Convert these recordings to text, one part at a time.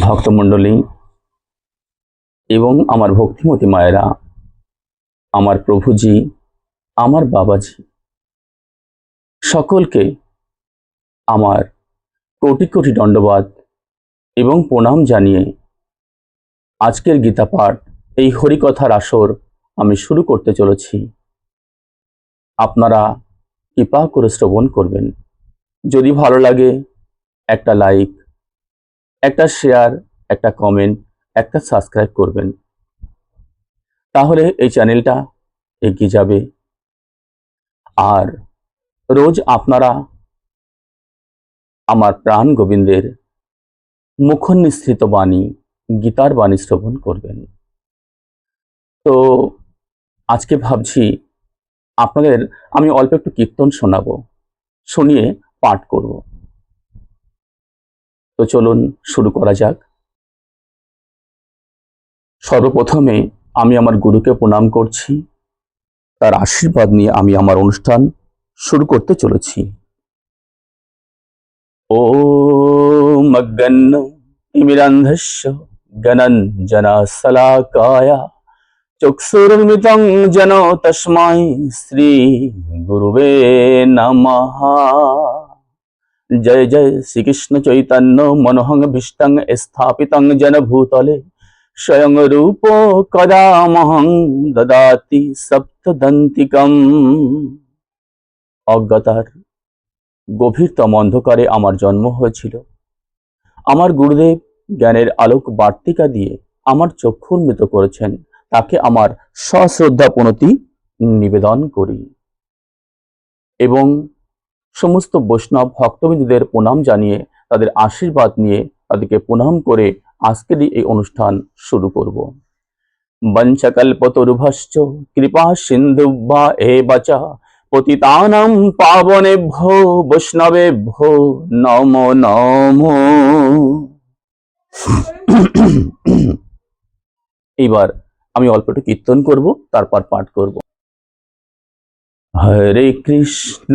ভক্তমণ্ডলী এবং আমার ভক্তিমতী মায়েরা, আমার প্রভুজি, আমার বাবাজি, সকলকে আমার কোটি কোটি দণ্ডবাদ এবং প্রণাম জানিয়ে আজকের গীতা পাঠ, এই হরিকথার আসর আমি শুরু করতে চলেছি। আপনারা কৃপা করে শ্রবণ করবেন। যদি ভালো লাগে, একটা লাইক একটা শেয়ার একটা কমেন্ট একটা সাবস্ক্রাইব করবেন। তাহলে এই চ্যানেলটা এগিয়ে যাবে। আর রোজ আপনারা আমার প্রাণ গোবিন্দের মুখনিসৃত বাণী, গীতার বাণী শ্রবণ করবেন। তো আজকে ভাবছি আপনাদের, আমি অল্প একটু কীর্তন শোনাবো, শুনিয়ে পাঠ করব। তো চলুন শুরু করা যাক। সর্বপ্রথমে আমি আমার গুরুকে প্রণাম করছি। তার আশীর্বাদ নিয়ে আমি আমার অনুষ্ঠান শুরু করতে চলেছি। ও মগ্গন্ন তিমিরান্ধস্য গণঞ্জনা সলাকায়া চক্ষুর্মিতং যেন তস্মাই শ্রী গুরুবে নমঃ। জয় জয় শ্রীকৃষ্ণ চৈতন্য মনোহং ভীষ্টং স্থাপিতং জন ভূতলে স্বয়ং রূপ কদামহং দদাতি সপ্তদন্তিকম। অজ্ঞতার, গভীরতম অন্ধকারে আমার জন্ম হয়েছিল। আমার গুরুদেব জ্ঞানের আলোক বার্তিকা দিয়ে আমার চক্ষুর্মিত করেছেন, তাকে আমার সশ্রদ্ধা নিবেদন করি। এবং সমস্ত বৈষ্ণব ভক্তবিন্দুদের প্রণাম জানিয়ে তাদের আশীর্বাদ নিয়ে তাদেরকে প্রণাম করে আজকেরই এই অনুষ্ঠান শুরু করব। বঞ্চকল্পতরুভশ্চ কৃপা সিন্ধুভ্যা এ বচা পতিতানাং পাবনেভ্যো বৈষ্ণবেভ্যো নমো নমো। এইবার আমি অল্প একটু কীর্তন করব, তারপর পাঠ করব। হরে কৃষ্ণ।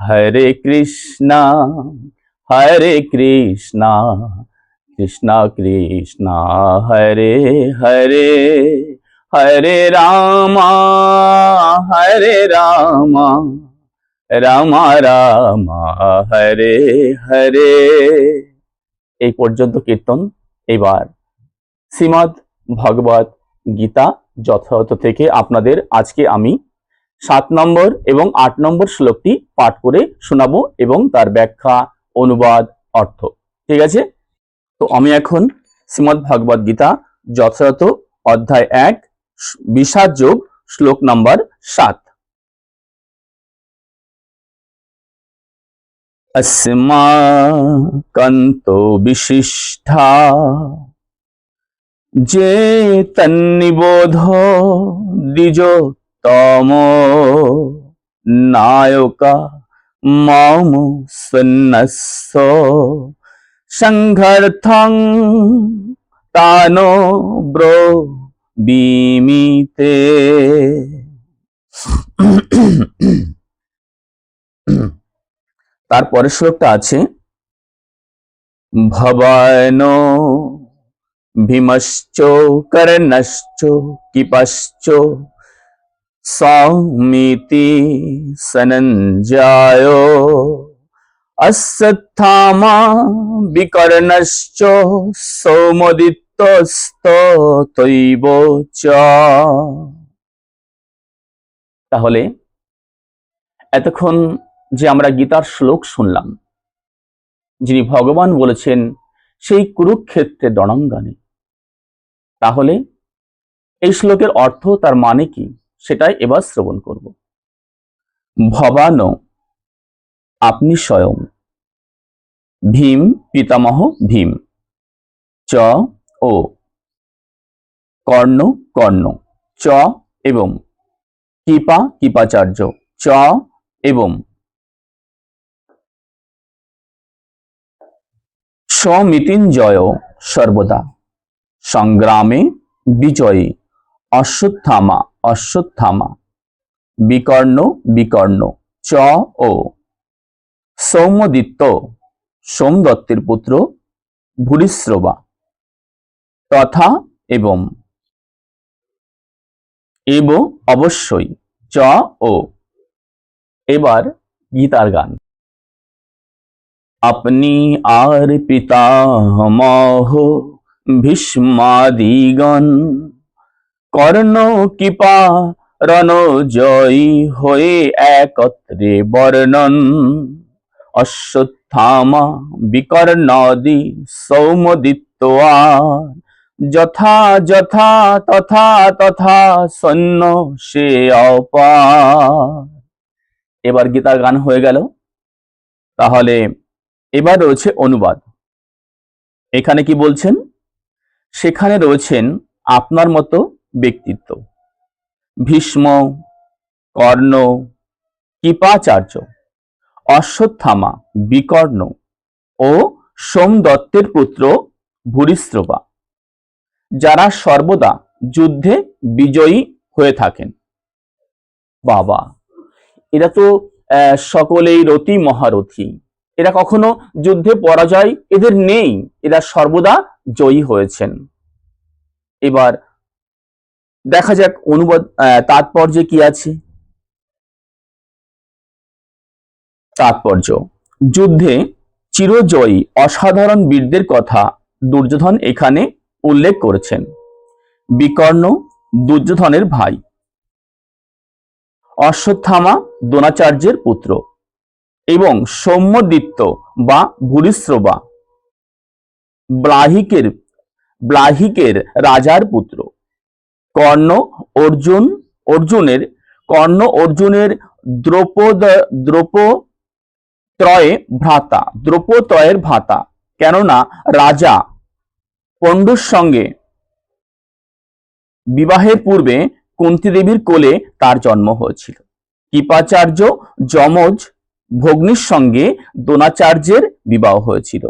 হরে কৃষ্ণ হরে কৃষ্ণ কৃষ্ণ কৃষ্ণ, হরে হরে হরে রাম হরে রাম রাম রাম, হরে হরে। এই পর্যন্ত কীর্তন এবার শ্রীমদ ভগবত গীতা যথাযথ থেকে আপনাদের আজকে আমি সাত নম্বর এবং আট নম্বর শ্লোকটি পাঠ করে শোনাবো এবং তার ব্যাখ্যা অনুবাদ অর্থ ঠিক আছে তো আমি এখন শ্রীমদ ভগবত গীতা যথাযথ অধ্যায় এক বিষাদ যোগ শ্লোক নাম্বার সাত अस्माकन्तो विशिष्टा যে তন্নিবোধ দ্বিজতম নায়কা মম সন্ন্যস্য। সংঘর্থং তানো ব্রো বিমিতে তারপরের শ্লোকটা আছে ভবায়ন ভীমশ্চ কর্ণশ্চ কিপশ্চ সনঞ্জায় অশ্বত্থামা বিকর্ণশ্চ সৌমদিত্য ইতস্ততৈব চ তাহলে, এতক্ষণ যে আমরা গীতার শ্লোক শুনলাম, যিনি ভগবান বলেছেন, সেই কুরুক্ষেত্রে রণাঙ্গনে তাহলে, এই শ্লোকের অর্থ তার মানে কি? সেটাই এবার শ্রবণ করব। ভবান, আপনি স্বয়ং। ভীম, পিতামহ ভীম। চ, ও। কর্ণ কর্ণ। চ, এবং। কৃপা, কৃপাচার্য। চ, এবং। সমৃত্যুঞ্জয় সর্বদা। সংগ্রামে বিজয়ী। অশ্বত্থামা। অশ্বত্থামা। বিকর্ণ বিকর্ণ, চ, ও। সৌম্যদিত্য, সোমদত্তের পুত্র ভূরিশ্রবা তথা এবং। এব অবশ্যই, চ, ও। এবার গীতার গান। আপনি আর পিতামহ ভীষ্মাদিগণ কর্ণ কৃপা রণজয়ী হয়ে একত্রে বর্ণন। অশ্বত্থামা বিকর্ণাদি সৌমদিত্য। যথা যথা তথা তথা সৈন্য সে অপার। এবার গীতার গান হয়ে গেল। তাহলে এবার রয়েছে অনুবাদ। এখানে কি বলছেন? সেখানে রয়েছেন আপনার মতো ব্যক্তিত্ব। ভীষ্ম, কর্ণ, কৃপাচার্য, অশ্বত্থামা, বিকর্ণ ও সোমদত্তের পুত্র ভূরিশ্রবা, যারা সর্বদা যুদ্ধে বিজয়ী হয়ে থাকেন। বাবা, এরা তো সকলেই রতি মহারথী। এরা কখনো যুদ্ধে পরাজয় এদের নেই, এরা সর্বদা জয়ী হয়েছেন। এবার দেখা যাক অনুবাদ তাৎপর্যে কি আছে। তাৎপর্য, যুদ্ধে চিরজয়ী অসাধারণ বীরদের কথা দুর্যোধন এখানে উল্লেখ করেছেন। বিকর্ণ দুর্যোধনের ভাই। অশ্বত্থামা দ্রোণাচার্যের পুত্র এবং সৌম্যদিত্য বা ভূরিশ্রবা। ব্লাহিকের ব্লাহিকের রাজার পুত্র। কর্ণ অর্জুন, অর্জুনের, কর্ণ অর্জুনের দ্রৌপদ দ্রৌপ ত্রয়ে ভ্রাতা দ্রৌপত্রয়ের ভ্রাতা। কেননা রাজা পণ্ডুর সঙ্গে বিবাহের পূর্বে কুন্তি দেবীর কোলে তার জন্ম হয়েছিল। কৃপাচার্য যমজ ভগ্নির সঙ্গে দ্রোণাচার্যের বিবাহ হয়েছিল।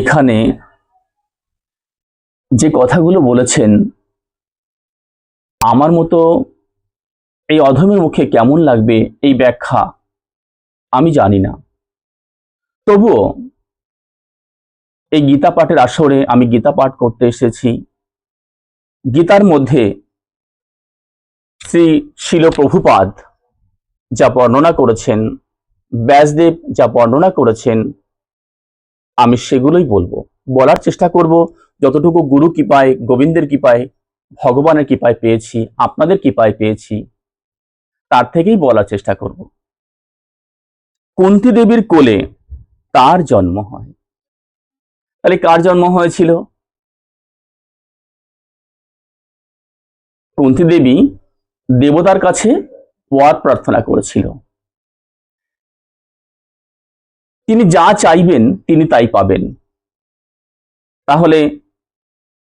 এখানে যে কথাগুলো বলেছেন, আমার মতো এই অধমের মুখে কেমন লাগবে এই ব্যাখ্যা আমি জানি না। তবুও এই গীতা পাঠের আসরে আমি গীতা পাঠ করতে এসেছি। গীতার মধ্যে শ্রী শিল প্রভুপাদ যা বর্ণনা করেছেন, ব্যাসদেব যা বর্ণনা করেছেন আমি সেগুলোই বলব। বলার চেষ্টা করব, যতটুকু গুরু কৃপায়, গোবিন্দের কৃপায়, ভগবানের কৃপায় পেয়েছি, আপনাদের কৃপায় পেয়েছি, তার থেকেই বলার চেষ্টা করব। কুন্তি দেবীর কোলে তার জন্ম হয়? তাহলে কার জন্ম হয়েছিল? কুন্তি দেবী দেবতার কাছে বর প্রার্থনা করেছিল। তিনি যা চাইবেন তিনি তাই পাবেন। তাহলে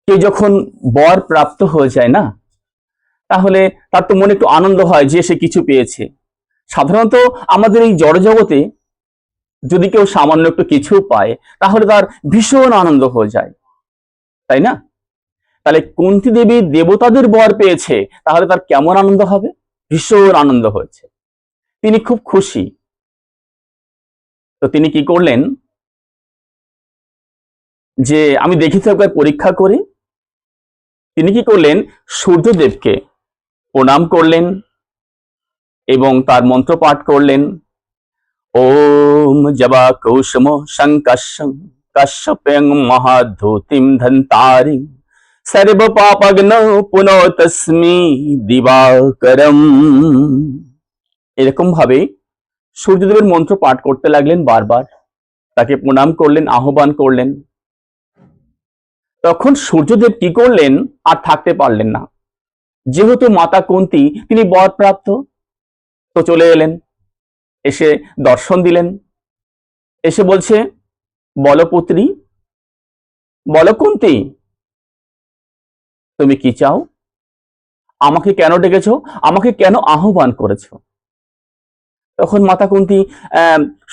কে যখন বর প্রাপ্ত হয়ে যায় না, তাহলে তার তো মনে একটু আনন্দ হয় যে সে কিছু পেয়েছে। সাধারণত আমাদের এই জড়জগতে যদি কেউ সামান্য একটু কিছু পায়, তাহলে তার ভীষণ আনন্দ হয়ে যায়। তাই না? তাহলে কুন্তি দেবী দেবতাদের বর পেয়েছে, তাহলে তার কেমন আনন্দ হবে? ভীষণ আনন্দ হয়েছে। তিনি খুব খুশি। তো তিনি কি করলেন? যে আমি দেখেছি একবার পরীক্ষা করে। তিনি কি করলেন? সূর্যদেবকে প্রণাম করলেন এবং তার মন্ত্র পাঠ করলেন। ওম জবা কৌশম শঙ্কশং কশ্যপেং মহাধূতিম ধন্তারিং সর্ব পাপগ্ন পুনঃ দিবাকরম। এরকম ভাবে সূর্যদেবের মন্ত্র পাঠ করতে লাগলেন বারবার। তাকে প্রণাম করলেন, আহ্বান করলেন। তখন সূর্যদেব কি করলেন? আর থাকতে পারলেন না। যেহেতু মাতা কুন্তি, তিনি বর প্রাপ্ত, তো চলে এলেন। এসে দর্শন দিলেন। এসে বলছে, বলো পুত্রী, বলো কুন্তি, তুমি কি চাও? আমাকে কেন ডেকেছ? আমাকে কেন আহ্বান করেছ? তখন মাতা কুন্তি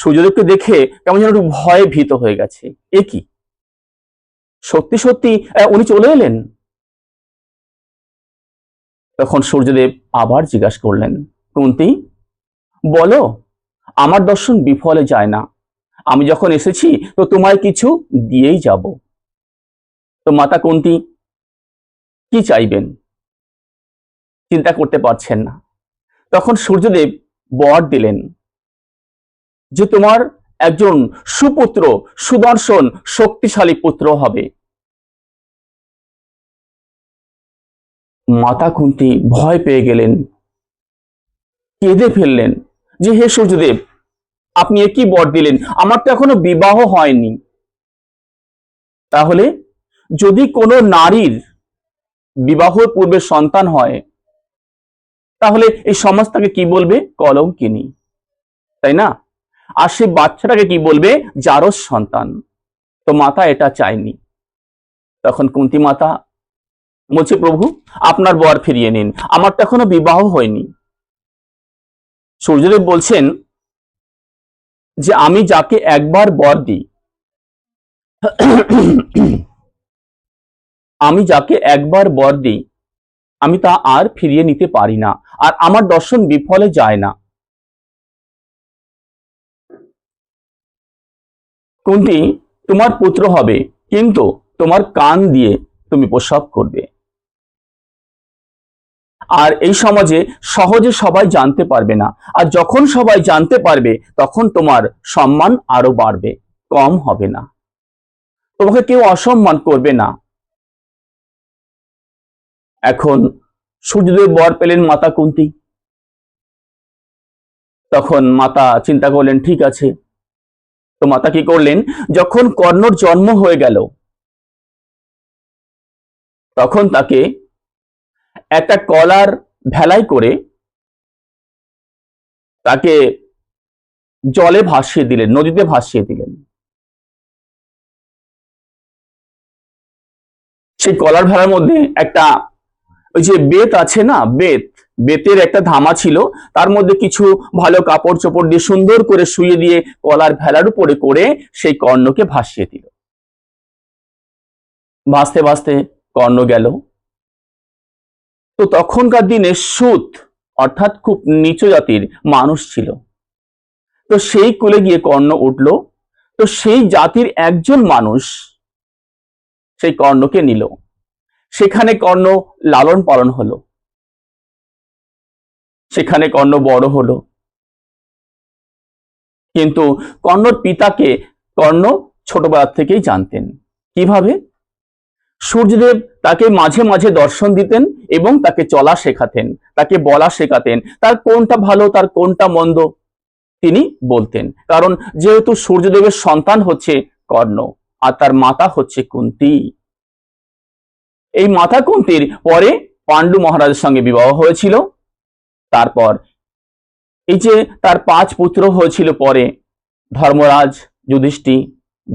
সূর্যদেবকে দেখে কেমন যেন একটু ভয়ে ভীত হয়ে গেছে। এ কি? সত্যি সত্যি উনি চলে এলেন? তখন সূর্যদেব আবার জিজ্ঞাসা করলেন, কুন্তি, বলো, আমার দর্শন বিফলে যায় না। আমি যখন এসেছি, তো তোমায় কিছু দিয়েই যাব। তো মাতা কুন্তি কি চাইবেন? চিন্তা করতে পারছেন না। তখন সূর্যদেব বর দিলেন যে তোমার একজন সুপুত্র, সুদর্শন, শক্তিশালী পুত্র হবে। মাতা কুন্তি ভয় পেয়ে গেলেন, কেঁদে ফেললেন যে, হে সূর্যদেব, আপনি এ কি বর দিলেন? আমার তো এখনও বিবাহ হয়নি। তাহলে যদি কোনো নারীর বিবাহ পূর্বে সন্তান হয় তাহলে এই সমাজ তাকে কি বলবে? কলঙ্কিনী। তাই না? আর সেই বাচ্চাটাকে কি বলবে? জারস সন্তান। তো মাতা এটা চায়নি। তখন কুন্তি মাতা বলছে, প্রভু, আপনার বর ফিরিয়ে নিন। আমার তো এখনও বিবাহ হয়নি। সূর্যদেব বলছেন যে, আমি যাকে একবার বর দিই, আমি যাকে একবার বর দিই আমি তা আর ফিরিয়ে নিতে পারি না, আর আমার দর্শন বিফলে যায় না। কুন্তি, তোমার পুত্র হবে, কিন্তু তোমার কান দিয়ে তুমি প্রসব করবে। আর এই সমাজে সহজে সবাই জানতে পারবে না, আর যখন সবাই জানতে পারবে, তখন তোমার সম্মান আরও বাড়বে, কম হবে না। তোমাকে কেউ অসম্মান করবে না। এখন সূর্যদেব বর পেলেন মাতা কুন্তি। তখন মাতা চিন্তা করলেন, ঠিক আছে। তো মাতা কি করলেন, যখন কর্ণর জন্ম হয়ে গেল, তখন তাকে একটা কলার ভেলাই করে তাকে জলে ভাসিয়ে দিলেন, নদীতে ভাসিয়ে দিলেন। সেই কলার ভেলার মধ্যে একটা ওই যে বেত আছে না, বেত, বেতের একটা ধামা ছিল, তার মধ্যে কিছু ভালো কাপড় চোপড় দিয়ে সুন্দর করে শুয়ে দিয়ে কলার ভেলার উপরে করে সেই কর্ণকে ভাসিয়ে দিল। ভাসতে ভাসতে কর্ণ গেল। তো তখনকার দিনে সুত অর্থাৎ খুব নিচু জাতির মানুষ ছিল। তো সেই কোলে গিয়ে কর্ণ উঠল। তো সেই জাতির একজন মানুষ সেই কর্ণকে নিল। সেখানে কর্ণ লালন পালন হলো। সেখানে কর্ণ বড় হলো। কিন্তু কর্ণর পিতাকে কর্ণ ছোটবেলা থেকেই জানতেন। কীভাবে? সূর্যদেব তাকে মাঝে মাঝে দর্শন দিতেন এবং তাকে চলা শেখাতেন, তাকে বলা শেখাতেন। তার কোনটা ভালো, তার কোনটা মন্দ, তিনি বলতেন। কারণ যেহেতু সূর্যদেবের সন্তান হচ্ছে কর্ণ, আর তার মাতা হচ্ছে কুন্তি। এই মাতা কুন্তির পরে পাণ্ডু মহারাজের সঙ্গে বিবাহ হয়েছিল। তারপর এই যে তার পাঁচ পুত্র হয়েছিল পরে, ধর্মরাজ, যুধিষ্ঠি,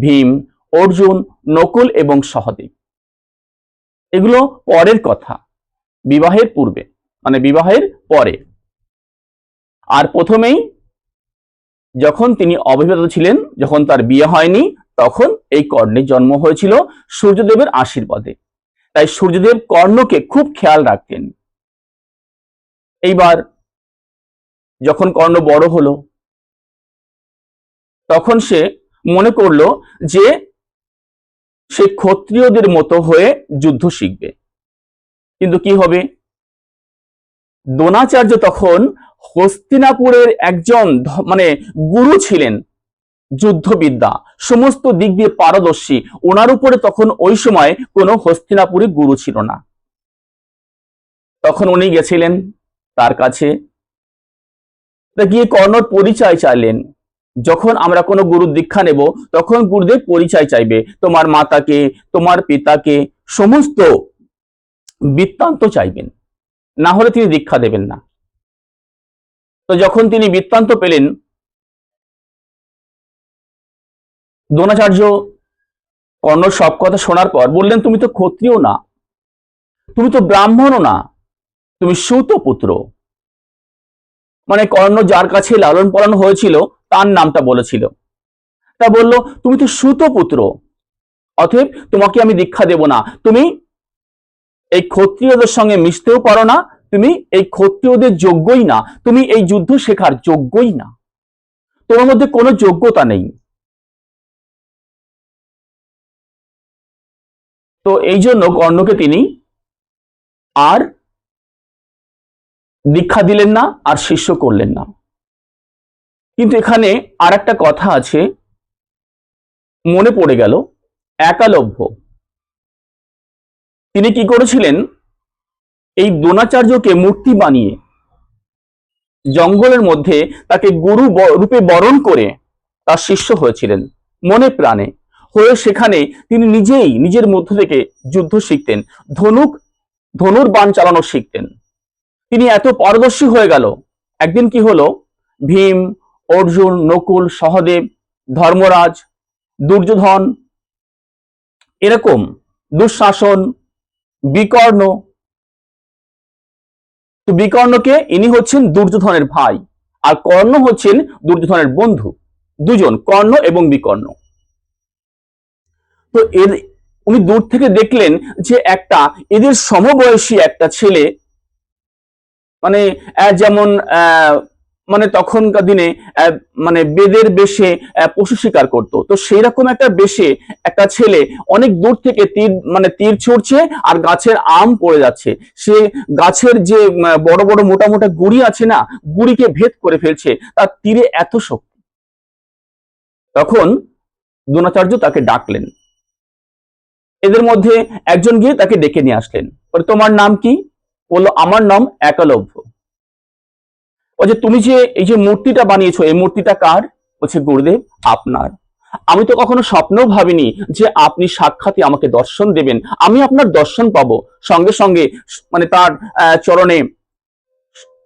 ভীম, অর্জুন, নকুল এবং সহদেব। এগুলো পরের কথা, বিবাহের পূর্বে মানে বিবাহের পরে। আর প্রথমেই যখন তিনি অবিবাহিত ছিলেন, যখন তার বিয়ে হয়নি, তখন এই কর্ণের জন্ম হয়েছিল সূর্যদেবের আশীর্বাদে। তাই সূর্যদেব কর্ণকে খুব খেয়াল রাখতেন। এইবার যখন কর্ণ বড় হলো, তখন সে মনে করল যে সে ক্ষত্রিয়দের মতো হয়ে যুদ্ধ শিখবে। কিন্তু কি হবে? দ্রোণাচার্য তখন হস্তিনাপুরের একজন মানে গুরু ছিলেন। যুদ্ধবিদ্যা, সমস্ত দিক দিয়ে পারদর্শী। ওনার উপরে তখন ওই সময় কোনো হস্তিনাপুরে গুরু ছিল না। তখন উনি গেছিলেন তার কাছে। গিয়ে কর্ণর পরিচয় চাইলেন। যখন আমরা কোনো গুরুর দীক্ষা নেব, তখন গুরুদেব পরিচয় চাইবে। তোমার মাতাকে, তোমার পিতাকে, সমস্ত বৃত্তান্ত চাইবেন। না হলে তিনি দীক্ষা দেবেন না। তো যখন তিনি বৃত্তান্ত পেলেন দ্রোণাচার্য কর্ণ সব কথা শোনার পর বললেন, তুমি তো ক্ষত্রিয় না, তুমি তো ব্রাহ্মণও না, তুমি সুত পুত্র। মানে কর্ণ যার কাছে লালন পালন হয়েছিল, তার নামটা বলেছিল। তা বলল, তুমি তো সুত পুত্র, অতএব তোমাকে আমি দীক্ষা দেব না। তুমি এই ক্ষত্রিয়দের সঙ্গে মিশতেও পারো না, তুমি এই ক্ষত্রিয়দের যোগ্যই না, তুমি এই যুদ্ধ শেখার যোগ্যই না। তোমার মধ্যে কোনো যোগ্যতা নেই। তো এই জন্য কর্ণকে তিনি আর দীক্ষা দিলেন না, আর শিষ্য করলেন না। কিন্তু এখানে আর একটা কথা আছে, মনে পড়ে গেল একালভ্য তিনি কি করেছিলেন? এই দ্রোণাচার্যকে মূর্তি বানিয়ে জঙ্গলের মধ্যে তাকে গুরু রূপে বরণ করে তার শিষ্য হয়েছিলেন, মনে প্রাণে। হয়ে সেখানে তিনি নিজেই নিজের মধ্য থেকে যুদ্ধ শিখতেন। ধনুক, ধনুর বান চালানো শিখতেন। তিনি এত পারদর্শী হয়ে গেল। একদিন কি হলো? ভীম, অর্জুন, নকুল, সহদেব, ধর্মরাজ, দুর্যোধন, এরকম দুঃশাসন, বিকর্ণ। তো বিকর্ণকে ইনি হচ্ছেন দুর্যোধনের ভাই আর কর্ণ হচ্ছেন দুর্যোধনের বন্ধু। দুজন কর্ণ এবং বিকর্ণ। তো এর, উনি দূর থেকে দেখলেন যে একটা, এদের সমবয়সী একটা ছেলে মানে যেমন মানে তখনকার দিনে মানে বেদের বেশে পশু শিকার করতো। তো সেই রকম একটা বেশে একটা ছেলে অনেক দূর থেকে তীর মানে তীর ছুটছে আর গাছের আম পড়ে যাচ্ছে। সে গাছের যে বড় বড় মোটা মোটা গুড়ি আছে না, গুড়িকে ভেদ করে ফেলছে, তার তীরে এত শক্তি। তখন দ্রোণাচার্য তাকে ডাকলেন। এদের মধ্যে একজন গিয়ে তাকে ডেকে নিয়ে আসলেন। বলে, তোমার নাম কি? বলল, আমার নাম একলভ্য বলছে তুমি যে এই যে মূর্তিটা বানিয়েছো, এই মূর্তিটা কার? বলছে, গুরুদেব, আপনার। আমি তো কখনো স্বপ্নেও ভাবিনি যে আপনি সাক্ষাৎই আমাকে দর্শন দেবেন। আমি আপনার দর্শন পাবো। সঙ্গে সঙ্গে মানে তার চরণে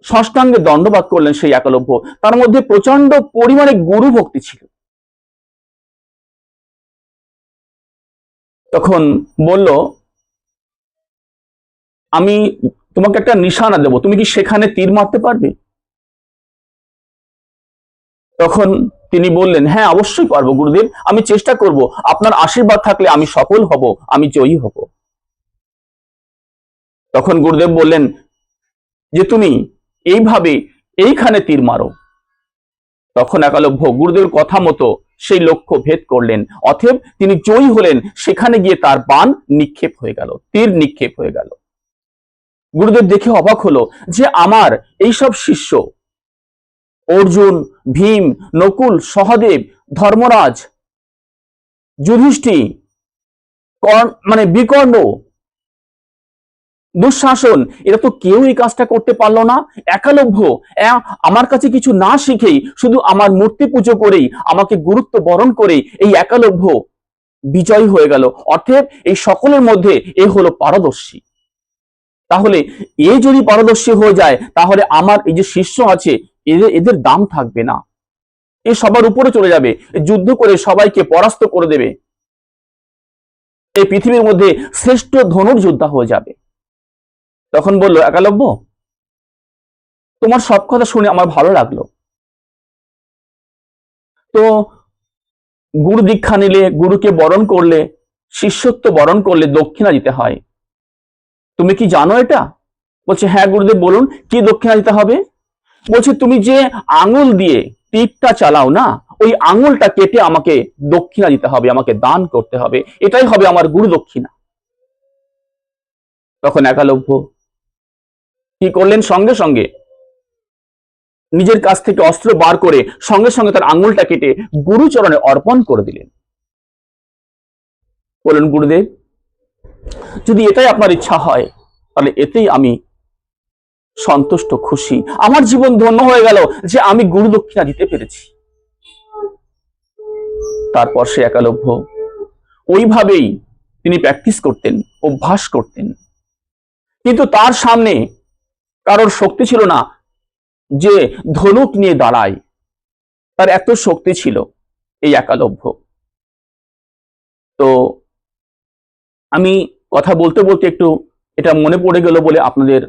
ষষ্ঠাঙ্গে দণ্ডবাদ করলেন সেই একলভ্য তার মধ্যে প্রচণ্ড পরিমাণে গুরু ভক্তি ছিল। বলল, আমি তোমাকে একটা নিশানা দেব, তুমি কি সেখানে তীর মারতে পারবে? তখন তিনি বললেন হ্যাঁ অবশ্যই পারব, গুরুদেব, আমি চেষ্টা করব, আপনার আশীর্বাদ থাকলে আমি সফল হব, আমি জয়ী হব। তখন গুরুদেব বললেন, যে তুমি এইভাবে এইখানে তীর মারো। তখন একালভ্য গুরুদেবের কথা মতো সেই লক্ষ্য ভেদ করলেন। অথব তিনি জয়ী হলেন। সেখানে গিয়ে তার বান নিক্ষেপ হয়ে গেল, তীর নিক্ষেপ হয়ে গেল। গুরুদেব দেখে অবাক হলো যে আমার এইসব শিষ্য অর্জুন, ভীম, নকুল, সহদেব, ধর্মরাজ যুধিষ্ঠি মানে বিকর্ণ দুঃশাসন, এরা তো কেউ এই কাজটা করতে পারল না। একালভ্য আমার কাছে কিছু না শিখেই, শুধু আমার মূর্তি পুজো করেই, আমাকে গুরুত্ব বরণ করে এই একালভ্য বিজয়ী হয়ে গেল। অর্থের এই সকলের মধ্যে এ হলো পারদর্শী। তাহলে এ যদি পারদর্শী হয়ে যায়, তাহলে আমার এই যে শিষ্য আছে, এদের এদের দাম থাকবে না। এ সবার উপরে চলে যাবে যুদ্ধ করে সবাইকে পরাস্ত করে দেবে। এই পৃথিবীর মধ্যে শ্রেষ্ঠ ধনুর যোদ্ধা হয়ে যাবে। তখন বলল, একালব্য, তোমার সব কথা শুনে আমার ভালো লাগল। তো গুরু দীক্ষা নিলে, গুরুকে বরণ করলে, শিষ্যত্ব বরণ করলে দক্ষিণা দিতে হয়। তুমি কি জানো এটা? বলছে হ্যাঁ গুরুদেব, বলুন, কি দক্ষিণা দিতে হবে? বলছে, তুমি যে আঙুল দিয়ে তীরটা চালাও না, ওই আঙুলটা কেটে আমাকে দক্ষিণা দিতে হবে, আমাকে দান করতে হবে। এটাই হবে আমার গুরু দক্ষিণা। তখন একালভ্য কি করলেন? সঙ্গে সঙ্গে নিজের কাছ থেকে অস্ত্র বার করে সঙ্গে সঙ্গে তার আঙুলটা কেটে গুরুচরণে অর্পণ করে দিলেন। বলেন গুরুদেব, যদি এটাই আপনার ইচ্ছা হয়, তাহলে এতেই আমি সন্তুষ্ট, খুশি। আমার জীবন ধন্য হয়ে গেল যে আমি গুরু দক্ষিণা দিতে পেরেছি। তারপর সে একালভ্য ওইভাবেই তিনি প্র্যাকটিস করতেন, অভ্যাস করতেন। কিন্তু তার সামনে কারোর শক্তি ছিল না যে ধনুক নিয়ে দাঁড়ায়। তার এত শক্তি ছিল এই একালভ্য তো আমি কথা বলতে বলতে একটু এটা মনে পড়ে গেল বলে আপনাদের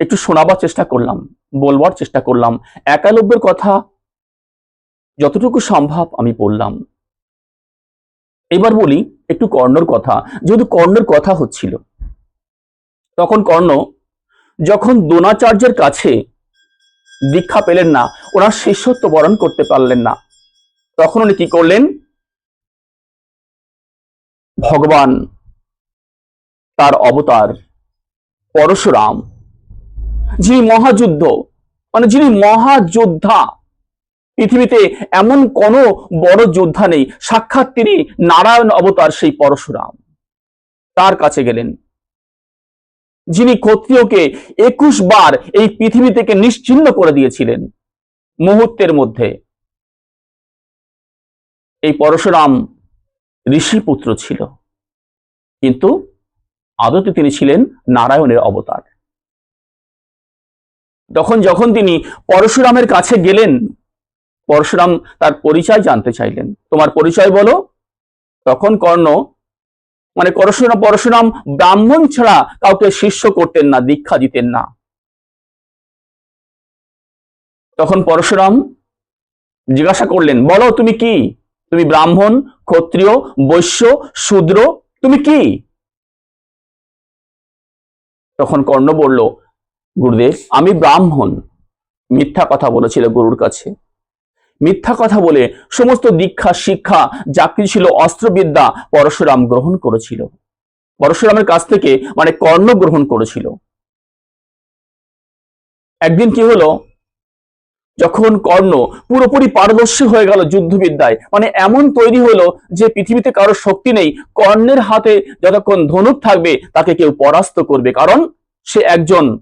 একটু শোনাবার চেষ্টা করলাম, বলবার চেষ্টা করলাম। একালব্যের কথা যতটুকু সম্ভব আমি বললাম। এবার বলি একটু কর্ণর কথা। যেহেতু কর্ণের কথা হচ্ছিল, তখন কর্ণ যখন দ্রোণাচার্যের কাছে দীক্ষা পেলেন না, ওনার শিষ্যত্ব বরণ করতে পারলেন না, তখন উনি কি করলেন? ভগবান তার অবতার পরশুরাম, যিনি মহাযুদ্ধ মানে যিনি মহাযোদ্ধা, পৃথিবীতে এমন কোনো বড় যোদ্ধা নেই, সাক্ষাৎ তিনি নারায়ণ অবতার সেই পরশুরাম। তার কাছে গেলেন। যিনি ক্ষত্রিয়কে একুশ বার এই পৃথিবী থেকে নিশ্চিন্ন করে দিয়েছিলেন মুহূর্তের মধ্যে। এই পরশুরাম ঋষিপুত্র ছিল। কিন্তু আদতে তিনি ছিলেন নারায়ণের অবতার। তখন যখন তিনি পরশুরামের কাছে গেলেন, পরশুরাম তার পরিচয় জানতে চাইলেন। তোমার পরিচয় বলো। তখন কর্ণ মানে পরশুরাম পরশুরাম ব্রাহ্মণ ছাড়া কাউকে শিষ্য করতেন না, দীক্ষা দিতেন না। তখন পরশুরাম জিজ্ঞাসা করলেন, বলো তুমি কি? তুমি ব্রাহ্মণ, ক্ষত্রিয়, বৈশ্য, শূদ্র, তুমি কি? তখন কর্ণ বলল, গুরুদেব, আমি ব্রাহ্মণ। মিথ্যা কথা বলেছিল গুরুর কাছে। মিথ্যা কথা বলে সমস্ত দীক্ষা, শিক্ষা, যা কিছু ছিল অস্ত্রবিদ্যা পরশুরাম গ্রহণ করেছিল। পরশুরামের কাছ থেকে মানে কর্ণ গ্রহণ করেছিল। একদিন কি হলো? যখন কর্ণ পুরোপুরি পারদর্শী হয়ে গেল যুদ্ধবিদ্যায় মানে এমন তৈরি হলো যে পৃথিবীতে কারও শক্তি নেই, কর্ণের হাতে যতক্ষণ ধনুক থাকবে তাকে কেউ পরাস্ত করবে, কারণ সে একজন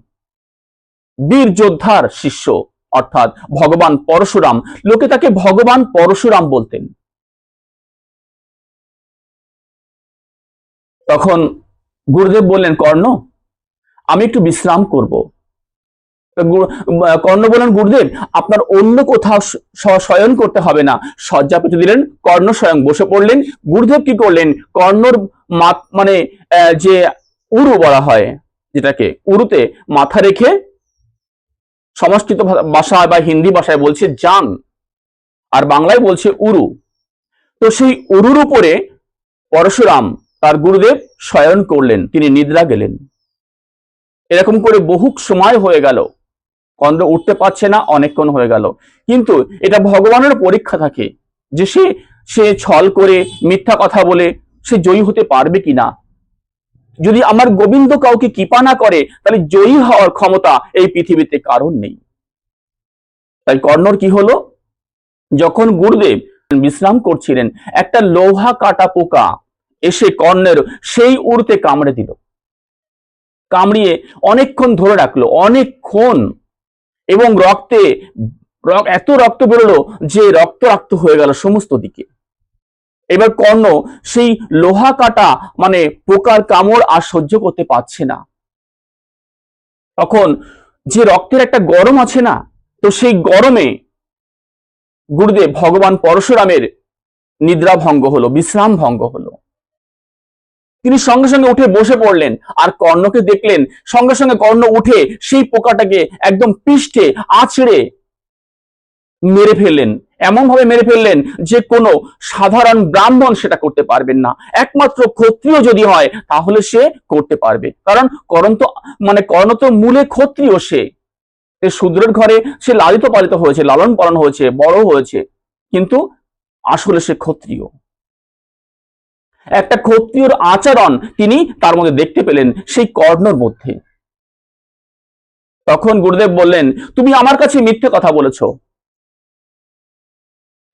বীর যোদ্ধার শিষ্য। অর্থাৎ ভগবান পরশুরাম। লোকে তাকে ভগবান পরশুরাম বলতেন। তখন গুরুদেব বললেন, কর্ণ, আমি একটু বিশ্রাম করব। কর্ণ বলেন গুরুদেব, আপনার অন্য কোথাও শয়ন করতে হবে না। শয্যা পেতে দিলেন, কর্ণ স্বয়ং বসে পড়লেন। গুরুদেব কি করলেন? কর্ণর মানে যে উরু বলা হয়, যেটাকে উরুতে মাথা রেখে সংস্কৃত ভাষায় বা হিন্দি ভাষায় বলছে জাং, আর বাংলায় বলছে উরু। তো সেই উরুর উপরে পরশুরাম তার গুরুদেব শয়ন করলেন, তিনি নিদ্রা গেলেন। এরকম করে বহু সময় হয়ে গেল। কন্দ উঠতে পারছে না, অনেকক্ষণ হয়ে গেল। কিন্তু এটা ভগবানের পরীক্ষা থাকে যে সে সে ছল করে মিথ্যা কথা বলে সে জয়ী হতে পারবে কিনা। যদি আমার গোবিন্দ কাউকে কৃপা না করে, তাহলে জয়ী হওয়ার ক্ষমতা এই পৃথিবীতে কারণ নেই। তাই কর্ণর কি হলো? যখন গুরুদেব বিশ্রাম করছিলেন, একটা লোহা কাটা পোকা এসে কর্ণের সেই উড়তে কামড়ে দিল। কামড়িয়ে অনেকক্ষণ ধরে রাখল, অনেকক্ষণ। এবং রক্তে এত রক্ত বেরোলো যে রক্ত রক্ত হয়ে গেল সমস্ত দিকে। এবার কর্ণ সেই লোহা কাটা মানে পোকার কামড় আর সহ্য করতে পারছে না। তখন যে রক্তের একটা গরম আছে না, তো সেই গরমে গুরুদেব ভগবান পরশুরামের নিদ্রা ভঙ্গ হলো, বিশ্রাম ভঙ্গ হলো। তিনি সঙ্গে সঙ্গে উঠে বসে পড়লেন আর কর্ণকে দেখলেন। সঙ্গে সঙ্গে কর্ণ উঠে সেই পোকাটাকে একদম পৃষ্ঠে আছড়ে মেরে ফেললেন। এমন ভাবে মেরে ফেললেন যে কোনো সাধারণ ব্রাহ্মণ সেটা করতে পারবেন না। একমাত্র ক্ষত্রিয় যদি হয়, তাহলে সে করতে পারবে। কারণ করণ তো মানে কর্ণ তো মূলে ক্ষত্রিয় সে শূদ্রের ঘরে সে লালিত পালিত হয়েছে, লালন পালন হয়েছে, বড় হয়েছে। কিন্তু আসলে সে ক্ষত্রিয়। একটা ক্ষত্রিয়র আচরণ তিনি তার মধ্যে দেখতে পেলেন সেই কর্ণর মধ্যে। তখন গুরুদেব বললেন, তুমি আমার কাছে মিথ্যে কথা বলেছ।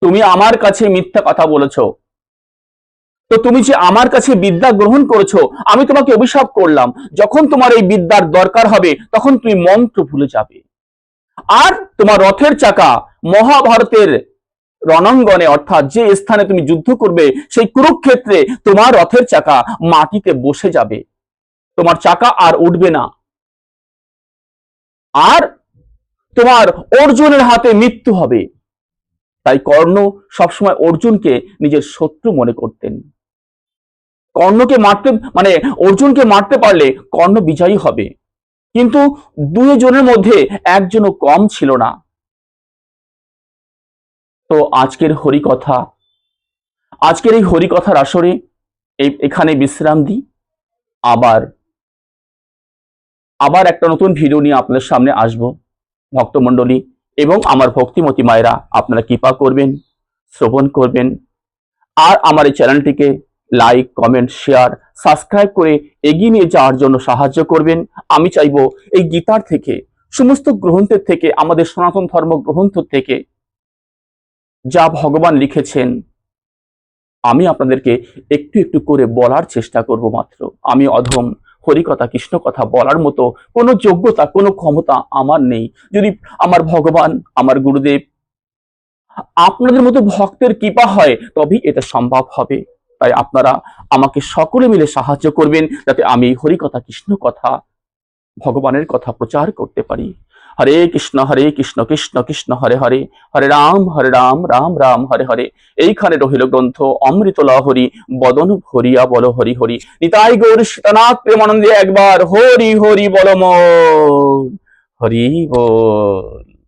তুমি আমার কাছে মিথ্যা কথা বলেছ। তো তুমি যে আমার কাছে বিদ্যা গ্রহণ করেছ, আমি তোমাকে অভিশাপ করলাম। যখন তোমার এই বিদ্যার দরকার হবে, তখন তুমি মন্ত্র ভুলে যাবে। আর তোমার রথের চাকা মহাভারতের রণাঙ্গনে, অর্থাৎ যে স্থানে তুমি যুদ্ধ করবে, সেই কুরুক্ষেত্রে তোমার রথের চাকা মাটিতে বসে যাবে। তোমার চাকা আর উঠবে না। আর তোমার অর্জুনের হাতে মৃত্যু হবে। তাই কর্ণ সবসময় অর্জুনকে নিজের শত্রু মনে করতেন। কর্ণকে মারতে মানে অর্জুনকে মারতে পারলে কর্ণ বিজয়ী হবে। কিন্তু দুইজনের মধ্যে একজনও কম ছিল না। তো আজকের হরিকথা, আজকের এই হরিকথার আসরে এখানে বিশ্রাম দিই। আবার আবার একটা নতুন ভিডিও নিয়ে আপনাদের সামনে আসব। ভক্তমণ্ডলী এবং আমার ভক্তিমতী মায়েরা, আপনারা কৃপা করবেন, শ্রবণ করবেন। আর আমার এই চ্যানেলটিকে লাইক কমেন্ট শেয়ার সাবস্ক্রাইব করে এগিয়ে নিয়ে যাওয়ার জন্য সাহায্য করবেন। আমি চাইব এই গীতার থেকে, সমস্ত গ্রন্থের থেকে, আমাদের সনাতন ধর্ম গ্রন্থ থেকে যা ভগবান লিখেছেন, আমি আপনাদেরকে একটু একটু করে বলার চেষ্টা করব মাত্র। আমি অধম হরিকথা কৃষ্ণ কথা বলার মতো কোনো যোগ্যতা, কোনো ক্ষমতা আমার নেই। যদি আমার ভগবান, আমার গুরুদেব আপনাদের মতো ভক্তের কৃপা হয়, তবেই এটা সম্ভব হবে। তাই আপনারা আমাকে সকলে মিলে সাহায্য করবেন, যাতে আমি হরিকথা কৃষ্ণ কথা, ভগবানের কথা প্রচার করতে পারি। হরে কৃষ্ণ হরে কৃষ্ণ কৃষ্ণ কৃষ্ণ, হরে হরে। হরে রাম হরে রাম রাম রাম, হরে হরে। এইখানে রহিল গ্রন্থ অমৃত লহরি, বদন হরিয়া বল হরি হরি। নিতাই গৌর সীতানাথ প্রেমানন্দে একবার হরি হরি বল হরি বল।